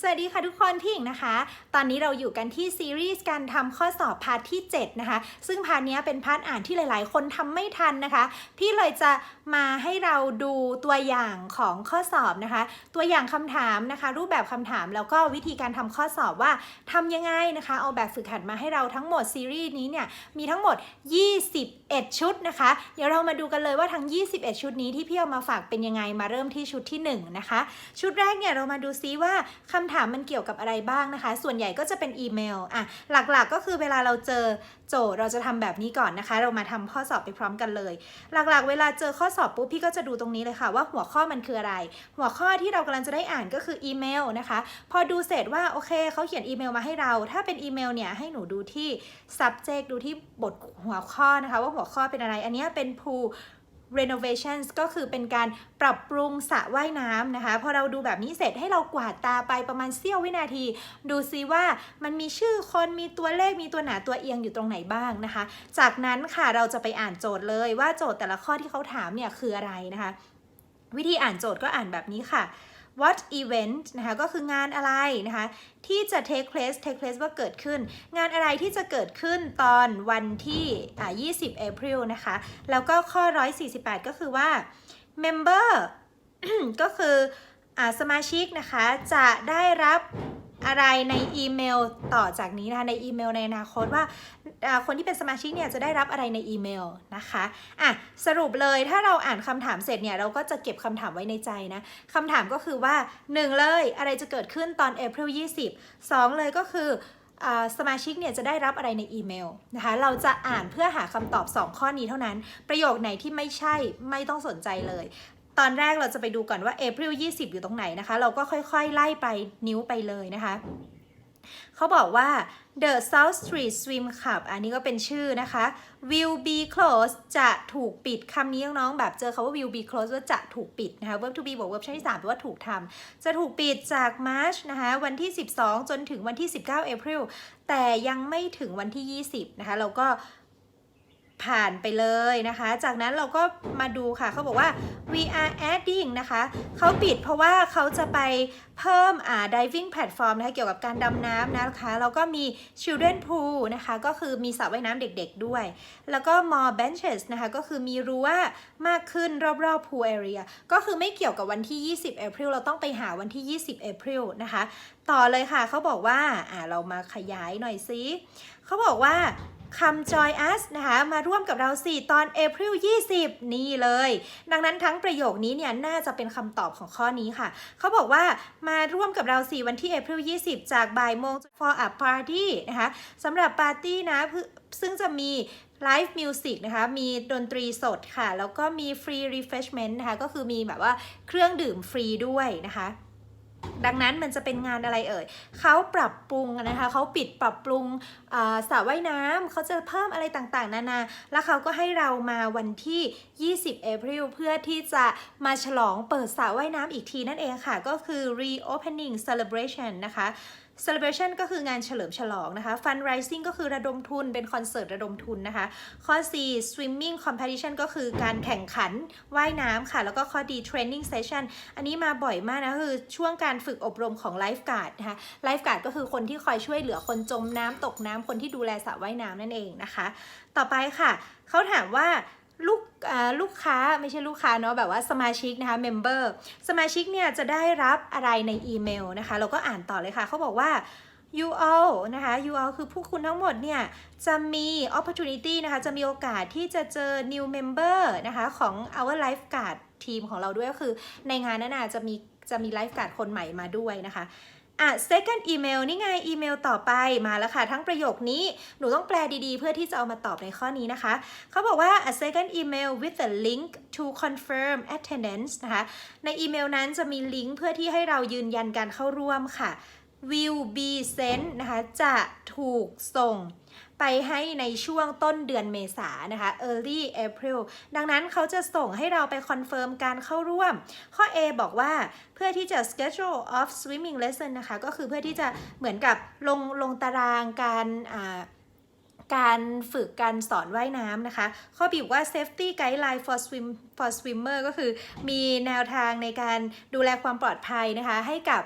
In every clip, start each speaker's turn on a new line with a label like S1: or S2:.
S1: สวัสดีค่ะทุกคนพี่หญิงนะคะ ตอนนี้เราอยู่กันที่ซีรีส์การทำข้อสอบพาร์ทที่ 7 นะคะ ซึ่งพาร์ทนี้เป็นพาร์ทอ่านที่หลาย ๆ คนทำไม่ทันนะคะ พี่เลยจะมาให้เราดูตัวอย่างของข้อสอบนะคะ ตัวอย่างคำถามนะคะ รูปแบบคำถามแล้วก็วิธีการทำข้อสอบว่าทำยังไงนะคะ เอาแบบฝึกหัดมาให้เราทั้งหมดซีรีส์นี้เนี่ยมีทั้งหมด21 ชุดนะคะ เดี๋ยวเรามาดูกันเลยว่าทั้ง 21 ชุดนี้ที่พี่เอามาฝากเป็นยังไงมาเริ่มที่ชุดที่ 1 นะคะ ชุดแรกเนี่ยเรามาดูซิว่าคำถามมันเกี่ยวกับอะไรบ้างนะคะ ส่วนใหญ่ก็จะเป็นอีเมลอะหลักๆก็คือเวลาเราเจอโจทย์เราจะทำแบบนี้ก่อนนะคะ เรามาทำข้อสอบไปพร้อมกันเลย หลักๆ เวลาเจอข้อสอบปุ๊บพี่ก็จะดูตรงนี้เลยค่ะ ว่าหัวข้อมันคืออะไร หัวข้อที่เรากำลังจะได้อ่านก็คืออีเมลนะคะ พอดูเสร็จว่าโอเคเขาเขียนอีเมลมาให้เรา ถ้าเป็นอีเมลเนี่ยให้หนูดูที่ subject ดูที่บทหัวข้อนะคะ ว่าหัวข้อเป็นอะไร อันนี้เป็น pull renovations ก็คือเป็นการปรับปรุงสระว่ายน้ำนะคะ พอเราดูแบบนี้เสร็จให้เรากวาดตาไปประมาณเสี้ยววินาที ดูซิว่ามันมีชื่อคนมีตัวเลขมีตัวหนาตัวเอียงอยู่ตรงไหนบ้างนะคะ จากนั้นค่ะเราจะไปอ่านโจทย์เลยว่าโจทย์แต่ละข้อที่เขาถามเนี่ยคืออะไรนะคะ วิธีอ่านโจทย์ก็อ่านแบบนี้ค่ะ what event นะคะก็คืองานอะไรนะคะที่จะ take place take place ว่าเกิดขึ้น งานอะไรที่จะเกิดขึ้นตอนวันที่อ่า20 April นะคะ แล้วก็ข้อ 148 ก็คือว่า member ก็คืออสมาชิกนะคะ จะได้รับอะไรในอีเมลต่อจากนี้นะคะในอีเมลในอนาคตว่า คนที่เป็นสมาชิกเนี่ยจะได้รับอะไรในอีเมลนะคะอะสรุปเลยถ้าเราอ่านคำถามเสร็จเนี่ยเราก็จะเก็บคำถามไว้ในใจนะคำถามก็คือว่า 1 เลยอะไรจะเกิดขึ้นตอน April 20 2 เลยก็คืออสมาชิกเนี่ยจะได้รับอะไรในอีเมลนะคะ เราจะอ่านเพื่อหาคำตอบ 2 ข้อนี้เท่านั้น ประโยคไหนที่ไม่ใช่ไม่ต้องสนใจเลย ตอนแรกเราจะไปดูก่อนว่า April 20 อยู่ตรงไหนนะคะ เราก็ค่อยๆ ไล่ไปนิ้วไปเลยนะคะ เขาบอกว่า The South Street Swim Club อันนี้ก็เป็นชื่อนะคะ will be closed จะถูกปิดคำนี้น้องๆแบบเจอคาว่า will be closed ว่าจะถูกปิดนะคะ verb to be บวก verb ชั้นที่3แปลว่าถูกทำจะถูกปิดจาก March นะคะวันที่ 12 จนถึงวันที่ 19 April แต่ยังไม่ถึงวันที่ 20 นะคะเราก็ ผ่านไปเลยนะคะ จากนั้นเราก็มาดูค่ะเขาบอกว่า we are adding นะคะเขาปิดเพราะว่าเขาจะไปเพิ่มอ่า diving platform นะคะเกี่ยวกับการดำน้ำนะคะ แล้วก็มี children pool นะคะ ก็คือมีสระว่ายน้ำเด็กๆด้วย แล้วก็ more benches นะคะ ก็คือมีรั้วมากขึ้นรอบๆ pool area ก็คือไม่เกี่ยวกับวันที่ 20 April เราต้องไปหาวันที่ 20 April นะคะ ต่อเลยค่ะเขาบอกว่าอ่าเรามาขยายหน่อยซิเขาบอกว่า คำ join us นะคะมาร่วมกับเราสิตอน April 20 นี่เลย ดังนั้นทั้งประโยคนี้เนี่ยน่าจะเป็นคำตอบของข้อนี้ค่ะ เขาบอกว่ามาร่วมกับเราสิวันที่ April 20 จากบ่ายโมง for a party นะคะสำหรับปาร์ตี้นะซึ่งจะมีไลฟ์มิวสิกนะคะ มีดนตรีสดค่ะ แล้วก็มีฟรี refreshment นะคะ ก็คือมีแบบว่าเครื่องดื่มฟรีด้วยนะคะ ดังนั้นมันจะเป็นงานอะไรเอ่ยเขาปรับปรุงนะคะเขาปิดปรับปรุงสระว่ายน้ำเขาจะเพิ่มอะไรต่างๆ นานา แล้วเขาก็ให้เรามาวันที่ 20เมษายนเพื่อที่จะมาฉลองเปิดสระว่ายน้ำอีกทีนั่นเองค่ะ ก็คือ reopening celebration นะคะ celebration ก็คืองานเฉลิมฉลองนะคะ fundraising ก็คือระดมทุน เป็นคอนเสิร์ตระดมทุนนะคะ ข้อ 4 swimming competition ก็คือการแข่งขันว่ายน้ำค่ะ แล้วก็ข้อ D training session อันนี้มาบ่อยมากนะคือช่วงการฝึกอบรมของไลฟ์การ์ดนะคะไลฟ์การ์ดก็คือคนที่คอยช่วยเหลือคนจมน้ำตกน้ำคนที่ดูแลสระว่ายน้ำนั่นเองนะคะ ต่อไปค่ะ เขาถามว่า ลูกลูกค้าไม่ใช่ลูกค้าเนาะแบบว่าสมาชิกนะคะ member สมาชิกเนี่ยจะได้รับอะไรในอีเมลนะคะ เราก็อ่านต่อเลยค่ะเขาบอกว่า you all นะคะ you all คือผู้คุณทั้งหมดเนี่ย จะมี opportunity นะคะ จะมีโอกาสที่จะเจอ new member นะคะ ของ our lifeguard ทีมของเราด้วยก็คือในงานนั้นน่ะจะมีจะมี lifeguard คนใหม่มาด้วยนะคะ อะ second email นี่ไงอีเมลต่อไปมาแล้วค่ะ ทั้งประโยคนี้หนูต้องแปลดีๆ เพื่อที่จะเอามาตอบในข้อนี้นะคะ เขาบอกว่า a second email with a link to confirm attendance นะคะ ในอีเมลนั้นจะมีลิงก์เพื่อที่ให้เรายืนยันการเข้าร่วมค่ะ will be sent นะคะ จะถูกส่ง ไปให้ในช่วงต้นเดือนเมษานะคะ early April ดังนั้นเขาจะส่งให้เราไปคอนเฟิร์มการเข้าร่วม ข้อ A บอกว่าเพื่อที่จะ schedule of swimming lesson นะคะ ก็คือเพื่อที่จะเหมือนกับลงลงตารางการอ่า การฝึกการสอนว่ายน้ำนะคะ ข้อบีบอกว่า safety guideline for swim for swimmer ก็คือมีแนวทางในการดูแลความปลอดภัยนะคะ ให้กับ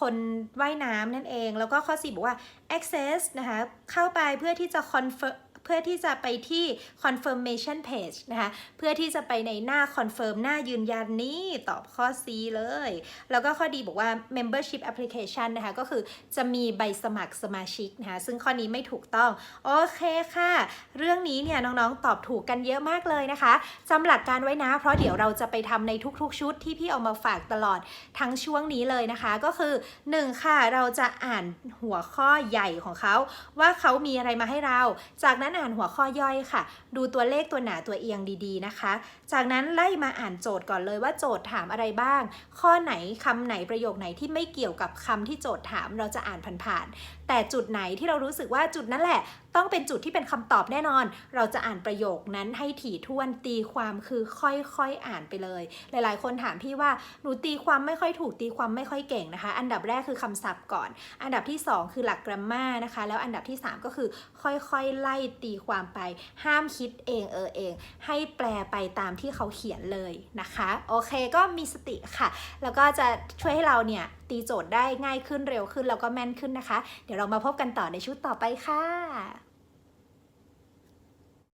S1: คนว่ายน้ำนั่นเอง แล้วก็ข้อ 4 บอกว่า access นะคะ เข้าไปเพื่อที่จะ confirm เพื่อที่จะไปที่ confirmation page นะคะ เพื่อที่จะไปในหน้า confirm หน้ายืนยันนี้ตอบข้อ C เลย แล้วก็ข้อดีบอกว่า membership application นะคะ ก็คือจะมีใบสมัครสมาชิกนะคะ ซึ่งข้อนี้ไม่ถูกต้อง โอเคค่ะ เรื่องนี้เนี่ยน้องๆ ตอบถูกกันเยอะมากเลยนะคะจำหลักการไว้นะ เพราะเดี๋ยวเราจะไปทำในทุกๆ ชุดที่พี่เอามาฝากตลอดทั้งช่วงนี้เลยนะคะ ก็คือ 1 ค่ะ เราจะอ่านหัวข้อใหญ่ของเขา ว่าเขามีอะไรมาให้เรา จากนั้นอ่านหัวข้อย่อยค่ะ ดูตัวเลขตัวหนาตัวเอียงดีๆนะคะ จากนั้นไล่มาอ่านโจทย์ก่อนเลยว่าโจทย์ถามอะไรบ้าง ข้อไหนคำไหนประโยคไหนที่ไม่เกี่ยวกับคำที่โจทย์ถามเราจะอ่านผ่านๆแต่จุดไหนที่เรารู้สึกว่าจุดนั้นแหละ ต้องเป็นจุดที่เป็นคำตอบแน่นอน เราจะอ่านประโยคนั้นให้ถี่ถ้วนตีความคือค่อยๆอ่านไปเลย หลายๆ คนถามพี่ว่าหนูตีความไม่ค่อยถูกตีความไม่ค่อยเก่งนะคะ อันดับแรกคือคำศัพท์ก่อน อันดับที่ 2 คือหลักกราฟมานะคะ แล้วอันดับที่ 3 ก็คือค่อยๆ ไล่ตีความไป ห้ามคิดเองเออเอง ให้แปลไปตามที่เขาเขียนเลยนะคะ โอเคก็มีสติค่ะ แล้วก็จะช่วยให้เราเนี่ยตีโจทย์ได้ง่ายขึ้นเร็วขึ้นแล้วก็แม่นขึ้นนะคะ เดี๋ยวเรามาพบกันต่อในชุดต่อไปค่ะ